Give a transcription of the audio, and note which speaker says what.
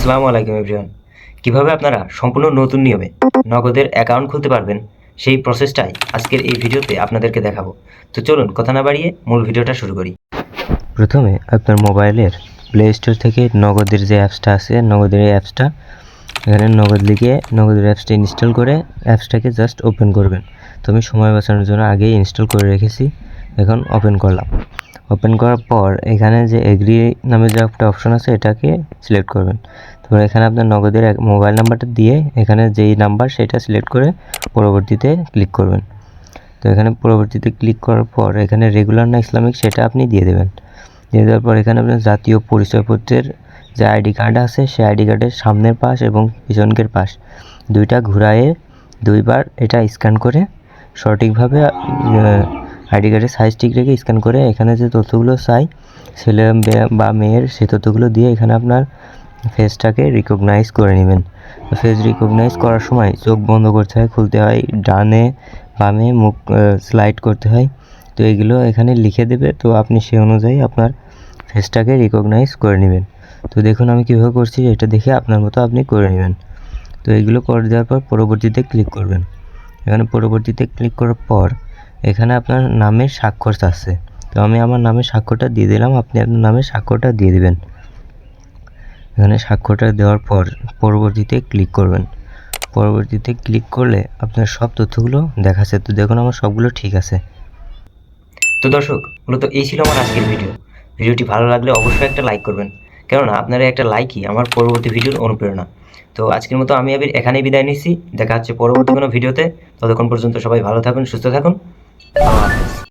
Speaker 1: আসসালামু আলাইকুম এভরিওয়ান। কীভাবে আপনারা সম্পূর্ণ নতুন নিয়মে নগদের অ্যাকাউন্ট খুলতে পারবেন সেই প্রসেসটাই আজকের এই ভিডিওতে আপনাদেরকে দেখাবো। তো চলুন কথা না বাড়িয়ে মূল ভিডিওটা শুরু করি। প্রথমে আপনার মোবাইলের প্লে স্টোর থেকে নগদের যে অ্যাপসটা আছে, নগদের এই অ্যাপসটা এখানে নগদ লিখে নগদের অ্যাপসটা ইনস্টল করে অ্যাপসটাকে জাস্ট ওপেন করবেন। তো আমি সময় বাঁচানোর জন্য আগেই ইনস্টল করে রেখেছি, এখন ওপেন করলাম। ওপেন করার পর এখানে যে এগ্রি নামে যে একটা অপশন আছে, এটাকে সিলেক্ট করবেন। তারপর এখানে আপনার নগদের মোবাইল নাম্বারটা দিয়ে এখানে যেই নাম্বার সেটা সিলেক্ট করে পরবর্তীতে ক্লিক করবেন। তো এখানে পরবর্তীতে ক্লিক করার পর এখানে রেগুলার না ইসলামিক সেটা আপনি দিয়ে দেবেন। দিয়ে দেওয়ার পর এখানে আপনার জাতীয় পরিচয়পত্রের যে আইডি কার্ড আছে, সেই আইডি কার্ডের সামনের পাশ এবং পিছনকের পাশ দুইটা ঘুরায়ে দুইবার এটা স্ক্যান করে সঠিকভাবে আইডি কার্ডের সাইজ ঠিক রেখে স্ক্যান করে এখানে যে তথ্যগুলো চাই, ছেলে, বা মেয়ের, সেই তথ্যগুলো দিয়ে এখানে আপনার ফেসটাকে রিকগনাইজ করে নেবেন। ফেস রিকগনাইজ করার সময় চোখ বন্ধ করতে হয়, খুলতে হয়, ডানে, বামে মুখ স্লাইড করতে হয়। তো এগুলো এখানে লিখে দেবে, তো আপনি সে অনুযায়ী আপনার ফেসটাকে রিকগনাইজ করে নেবেন। তো দেখুন আমি কীভাবে করছি, এটা দেখে আপনার মতো আপনি করে নেবেন। তো এগুলো করে দেওয়ার পর পরবর্তীতে ক্লিক করবেন। এখানে পরবর্তীতে ক্লিক করার পর এখানে আপনার নামের স্বাক্ষর আছে। তো আমি আমার নামের স্বাক্ষরটা দিয়ে দিলাম, আপনি আপনার নামের স্বাক্ষরটা দিয়ে দিবেন। এখানে স্বাক্ষরটা দেওয়ার পর পরবর্তীতে ক্লিক করবেন। পরবর্তীতে ক্লিক করলে আপনার সব তথ্যগুলো দেখাচ্ছে। তো দেখুন, আমার সবগুলো ঠিক আছে। তো দর্শক, মূলত এই ছিল আমার আজকের ভিডিও। ভিডিওটি ভালো লাগলে অবশ্যই একটা লাইক করবেন। কেননা, আপনার একটা লাইকই আমার পরবর্তী ভিডিওর অনুপ্রেরণা। তো আজকের মতো আমি এখানেই বিদায় নিচ্ছি। দেখা হচ্ছে পরবর্তী কোনো ভিডিওতে। ততক্ষণ পর্যন্ত সবাই ভালো থাকুন, সুস্থ থাকুন। Ah.